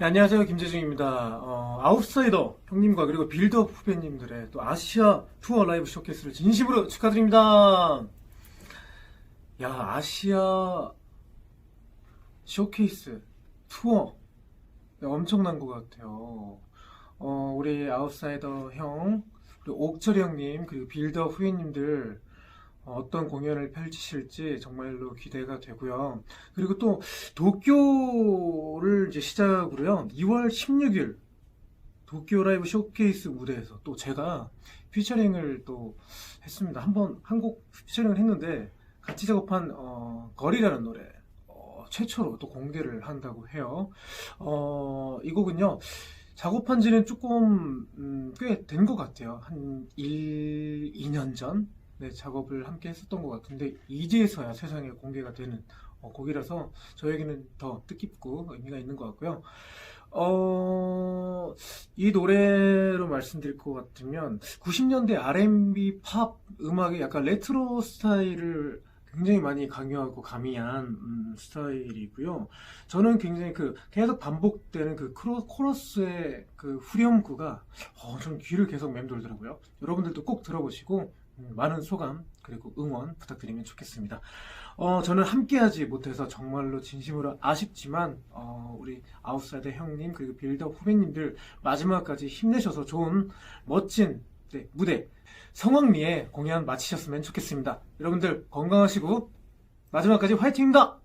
네, 안녕하세요. 김재중입니다. 어, 아웃사이더 형님과 그리고 빌드업 후배님들의 또 아시아 투어 라이브 쇼케이스를 진심으로 축하드립니다. 야, 아시아 쇼케이스 투어 네, 엄청난 것 같아요. 어, 우리 아웃사이더 형, 그리고 옥철이 형님, 그리고 빌드업 후배님들 어, 어떤 공연을 펼치실지 정말로 기대가 되고요. 그리고 또 도쿄를 이제 시작으로요. 2월 16일 도쿄 라이브 쇼케이스 무대에서 또 제가 피처링을 또 했습니다. 한번 한 곡 피처링을 했는데 같이 작업한 어, 거리라는 노래 어, 최초로 또 공개를 한다고 해요. 어, 이 곡은요. 작업한 지는 조금 음, 꽤된 것 같아요. 한 1, 2년 전 네, 작업을 함께 했었던 것 같은데 이제서야 세상에 공개가 되는 어, 곡이라서 저에게는 더 뜻깊고 의미가 있는 것 같고요. 어, 이 노래로 말씀드릴 것 같으면 90년대 R&B 팝 음악의 약간 레트로 스타일을 굉장히 많이 강요하고 가미한 음, 스타일이고요. 저는 굉장히 그 계속 반복되는 그 크로- 코러스의 그 후렴구가 어, 좀 귀를 계속 맴돌더라고요. 여러분들도 꼭 들어보시고 음, 많은 소감 그리고 응원 부탁드리면 좋겠습니다. 어, 저는 함께하지 못해서 정말로 진심으로 아쉽지만 어, 우리 아웃사이더 형님 그리고 빌더 후배님들 마지막까지 힘내셔서 좋은 멋진 네, 무대 성황리에 공연 마치셨으면 좋겠습니다. 여러분들 건강하시고 마지막까지 화이팅입니다.